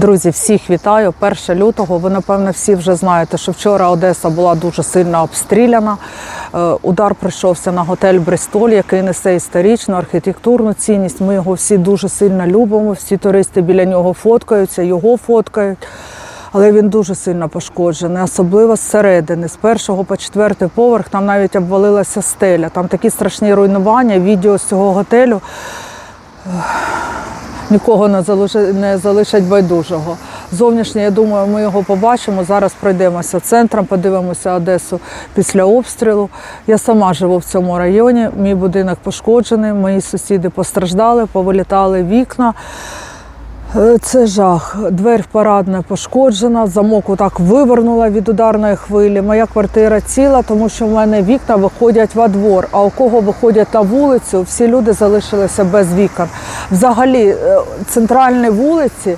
Друзі, всіх вітаю. 1 лютого. Ви напевно всі вже знаєте, що вчора Одеса була дуже сильно обстріляна. Е, Удар прийшовся на готель Бристоль, який несе історичну архітектурну цінність. Ми його всі дуже сильно любимо. Всі туристи біля нього фоткаються, його фоткають. Але він дуже сильно пошкоджений, особливо зсередини, з першого по четвертий поверх. Там навіть обвалилася стеля. Там такі страшні руйнування. Відео з цього готелю нікого не залишать, байдужого. Зовнішнє, я думаю, ми його побачимо. Зараз пройдемося центром, подивимося Одесу після обстрілу. Я сама живу в цьому районі. Мій будинок пошкоджений, мої сусіди постраждали, повилітали вікна. Е, Це жах. Дверь в парадне пошкоджена, замок отак вивернула від ударної хвилі. Моя квартира ціла, тому що в мене вікна виходять во двор. А у кого виходять на вулицю, всі люди залишилися без вікон. Взагалі, е, центральні вулиці.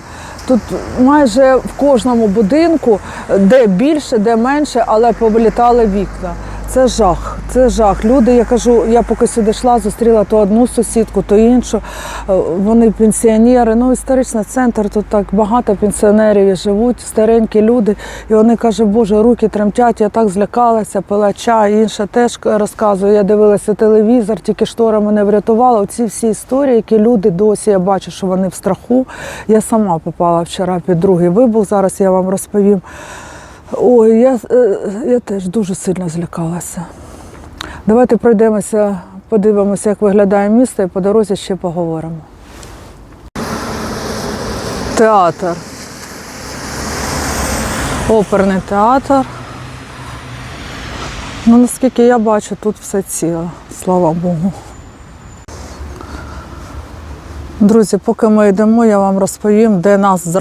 Тут майже в кожному будинку, де більше, де менше, але повилітали вікна. Це жах, це жах. Люди, я кажу, я поки сюди йшла, зустріла то одну сусідку, то іншу. Е, Вони пенсіонери. Ну, історичний центр, тут так багато пенсіонерів живуть, старенькі люди. І вони кажуть, Боже, руки тремтять, я так злякалася, пила чай. Інша теж розказує. Я дивилася телевізор, тільки штора мене врятувала. Оці всі історії, які люди досі я бачу, що вони в страху. Я сама попала вчора під другий вибух. Зараз я вам розповім. Ой, я, е, я теж дуже сильно злякалася. Давайте пройдемося, подивимося, як виглядає місто, і по дорозі ще поговоримо. Театр. Оперний театр. Ну, наскільки я бачу, тут все ціле, слава Богу. Друзі, поки ми йдемо, я вам розповім, де нас з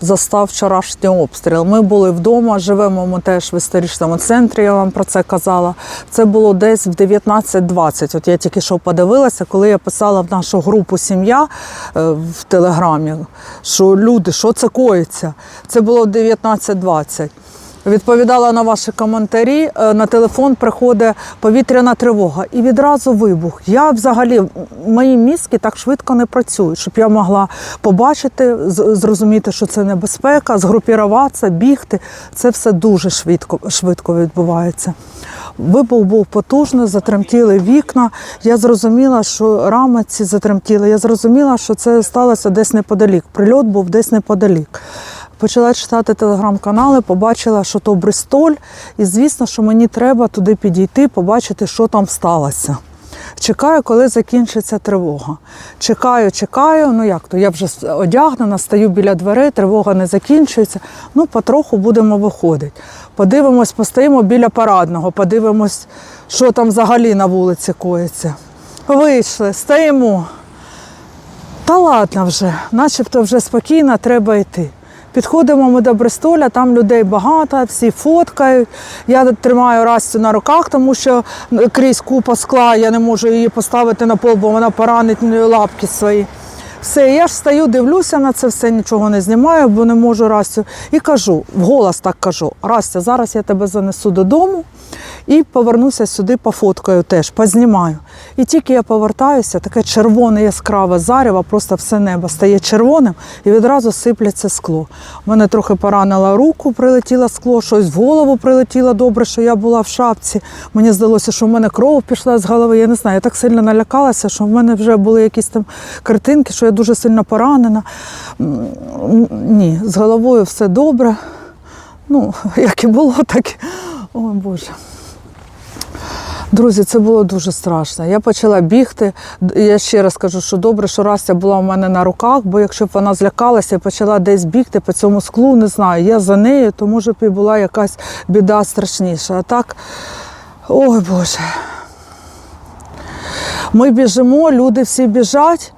застав вчорашній обстріл. Ми були вдома, живемо ми теж в історичному центрі, я вам про це казала. Це було десь в 19.20. От я тільки що подивилася, коли я писала в нашу групу Сім'я е, в Телеграмі, що люди, що це коїться? Це було в 19.20. Відповідала на ваші коментарі. е, На телефон приходить повітряна тривога і відразу вибух. Я взагалі мої мізки так швидко не працюють, щоб я могла побачити, зрозуміти, що це небезпека, згрупіруватися, бігти. Це все дуже швидко, швидко відбувається. Вибух був потужний, затремтіли вікна. Я зрозуміла, що рами ці затремтіли. Я зрозуміла, що це сталося десь неподалік. Прильот був десь неподалік. Почала читати телеграм-канали, побачила, що то Бристоль, і звісно, що мені треба туди підійти, побачити, що там сталося. Чекаю, коли закінчиться тривога. Чекаю, чекаю. Ну як то? Я вже одягнена, стою біля дверей, тривога не закінчується. Ну, потроху будемо виходити. Подивимось, постоїмо біля парадного, подивимось, що там взагалі на вулиці коїться. Вийшли, стоїмо. Та ладно вже, начебто вже спокійно, треба йти. Підходимо ми до Бристоля, там людей багато, всі фоткають. Я тримаю Растю на руках, тому що крізь купа скла, я не можу її поставити на пол, бо вона поранить лапки свої. Все, я ж стою, дивлюся на це все, нічого не знімаю, бо не можу Растю. І кажу, вголос так кажу: Растя, зараз я тебе занесу додому і повернуся сюди, пофоткаю теж, познімаю. І тільки я повертаюся, таке червоне яскраве зарево, просто все небо стає червоним і відразу сипляться скло. У мене трохи поранила руку, прилетіло скло, щось в голову прилетіло добре, що я була в шапці. Мені здалося, що в мене кров пішла з голови. Я не знаю, я так сильно налякалася, що в мене вже були якісь там картинки, що я дуже сильно поранена. Ні, з головою все добре. Ну, як і було, так і. Ой Боже. Друзі, це було дуже страшно. Я почала бігти. Я ще раз кажу, що добре, що Растя була у мене на руках, бо якщо б вона злякалася і почала десь бігти по цьому склу, не знаю, я за нею, то може б і була якась біда страшніша. А так, ой Боже. Ми біжимо, люди всі біжать.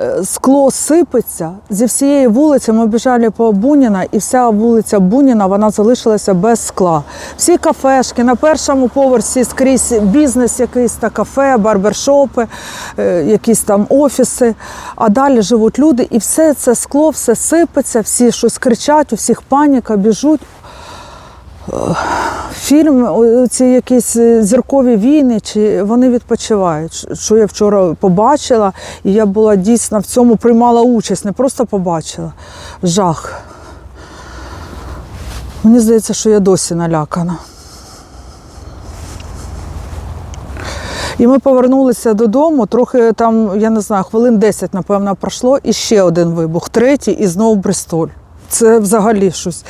Е, Скло сипеться зі всієї вулиці. Ми біжали по Буніна, і вся вулиця Буніна вона залишилася без скла. Всі кафешки на першому поверсі скрізь бізнес, якийсь та кафе, барбершопи, е, якісь там офіси. А далі живуть люди, і все це скло, все сипеться, всі щось кричать, у всіх паніка, біжуть. Фільм, ці якісь е, зіркові війни, чи вони відпочивають. Що я вчора побачила, і я була дійсно в цьому приймала участь, не просто побачила. Жах. Мені здається, що я досі налякана. І ми повернулися додому, трохи там, я не знаю, хвилин 10, напевно, пройшло, і ще один вибух, третій, і знову Бристоль. Це взагалі щось.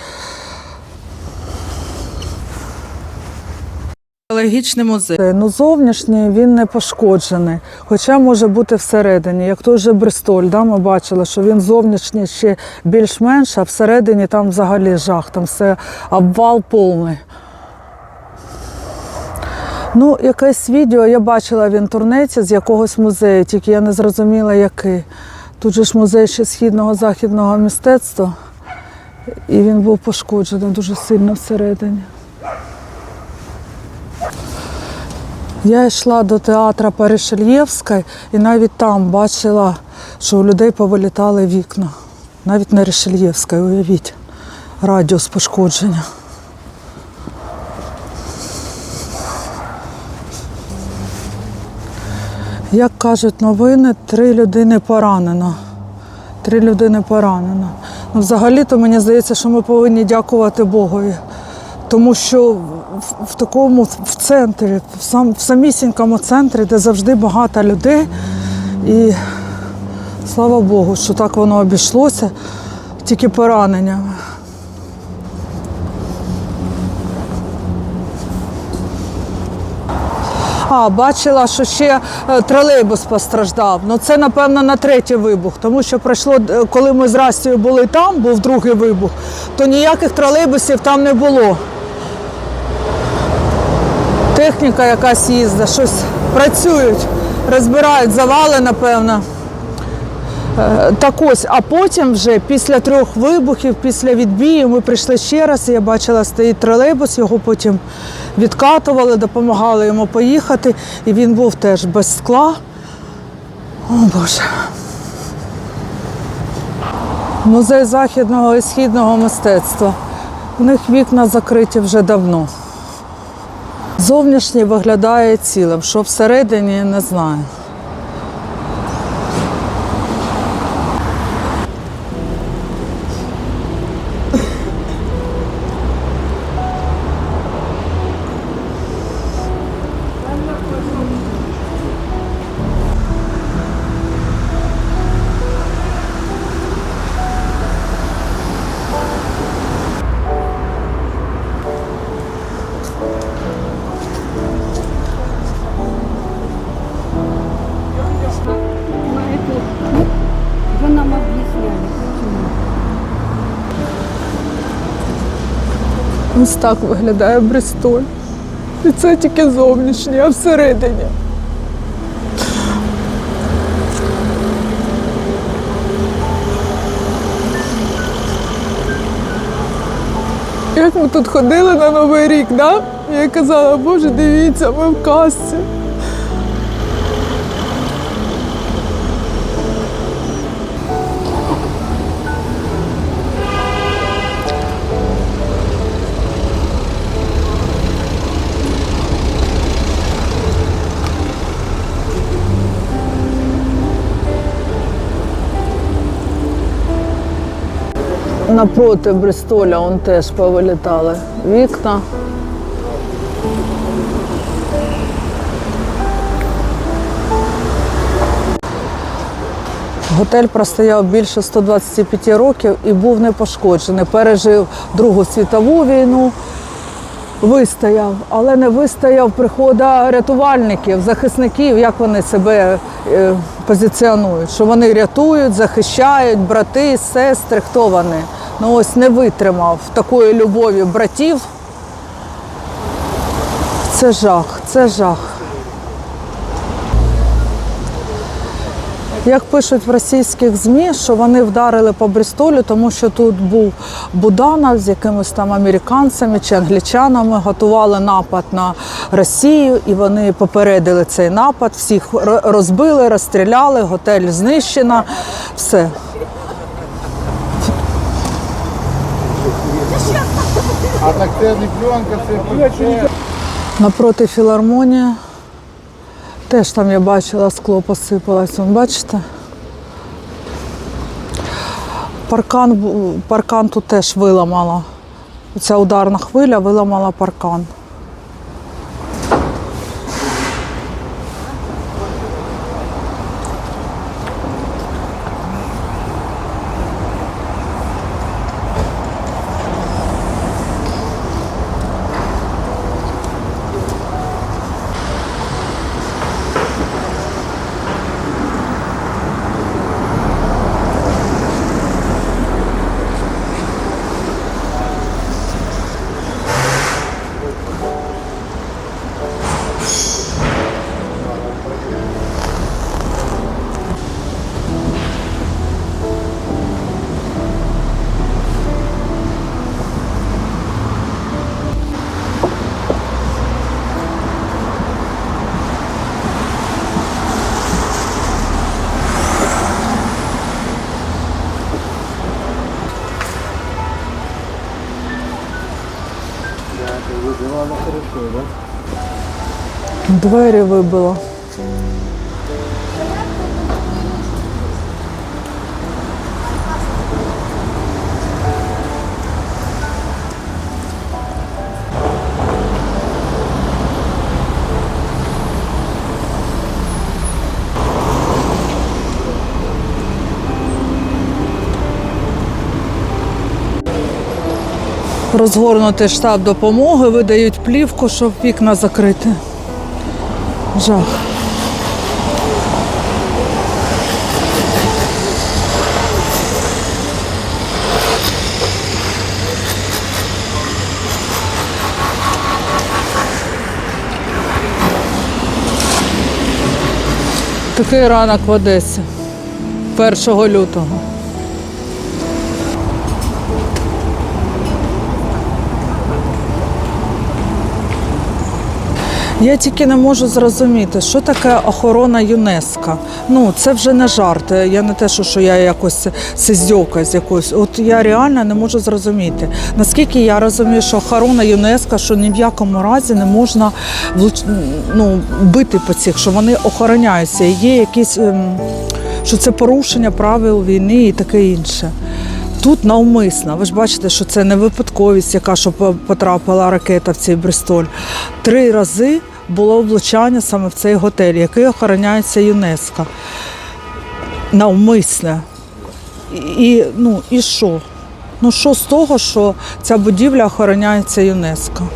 Археологічний музей. Ну, зовнішній він не пошкоджений, хоча може бути всередині. Як той же Бристоль, да, ми бачили, що він зовнішній ще більш-менш, а всередині там взагалі жах, там все обвал повний. Ну, якесь відео я бачила в інтернеті з якогось музею, тільки я не зрозуміла, який. Тут же ж музей ще східного західного мистецтва, і він був пошкоджений дуже сильно всередині. Я йшла до театру Перешельєвська і навіть там бачила, що у людей повилітали вікна. Навіть на Решельєвській, уявіть, радіус пошкодження. Як кажуть новини, три людини поранено. Три людини поранено. Ну, взагалі-то мені здається, що ми повинні дякувати Богові. Тому що в, такому в центрі, в, сам, в самісінькому центрі, де завжди багато людей, і слава Богу, що так воно обійшлося, тільки пораненнями. А, бачила, що ще е, тролейбус постраждав. Ну це, напевно, на третій вибух, тому що пройшло, е, коли ми з Растю були там, був другий вибух, то ніяких тролейбусів там не було. Техніка якась їздить, щось працюють, розбирають завали, напевно. Е, Так ось, а потім вже після трьох вибухів, після відбію, ми прийшли ще раз. Я бачила, стоїть тролейбус, його потім відкатували, допомагали йому поїхати. І він був теж без скла. О Боже. Музей західного і східного мистецтва. У них вікна закриті вже давно. Зовнішній виглядає цілим, що всередині не знаю. Ось так виглядає Бристоль. І це тільки зовнішнє, а всередині. Як ми тут ходили на Новий рік, да? Я казала, боже, дивіться, ми в казці. Напроти Бристоля он теж повилітали вікна. Готель простояв більше 125 років і був не пошкоджений. Пережив Другу світову війну, вистояв, але не вистояв прихода рятувальників, захисників, як вони себе е, позиціонують, що вони рятують, захищають, брати, сестри, хто вони. Ну ось не витримав такої любові братів. Це жах, це жах. Як пишуть в російських ЗМІ, що вони вдарили по Бристолю, тому що тут був Буданов з якимись там американцями чи англічанами, готували напад на Росію, і вони попередили цей напад. Всіх розбили, розстріляли, готель знищено, все. А так це не пленка, це це. Напроти філармонія. Теж там я бачила, скло посипалось. Вон, бачите? Паркан, паркан тут теж виламала. Ця ударна хвиля виламала паркан. Хорошо, да? Двері вибило. Розгорнутий штаб допомоги, видають плівку, щоб вікна закрити. Жах. Такий ранок в Одесі 1 лютого. Я тільки не можу зрозуміти, що таке охорона ЮНЕСКО. Ну це вже не жарт. Я не те, що, що я якось сиздьока з якоюсь. От я реально не можу зрозуміти. Наскільки я розумію, що охорона ЮНЕСКО, що ні в якому разі не можна ну, бити по цих, що вони охороняються. І Є якісь, ем, що це порушення правил війни і таке інше. Тут навмисно. Ви ж бачите, що це не випадковість, яка що по- потрапила ракета в цей Бристоль. Три рази було влучання саме в цей готель, який охороняється ЮНЕСКО. Навмисне. І, ну, і що? Ну що з того, що ця будівля охороняється ЮНЕСКО?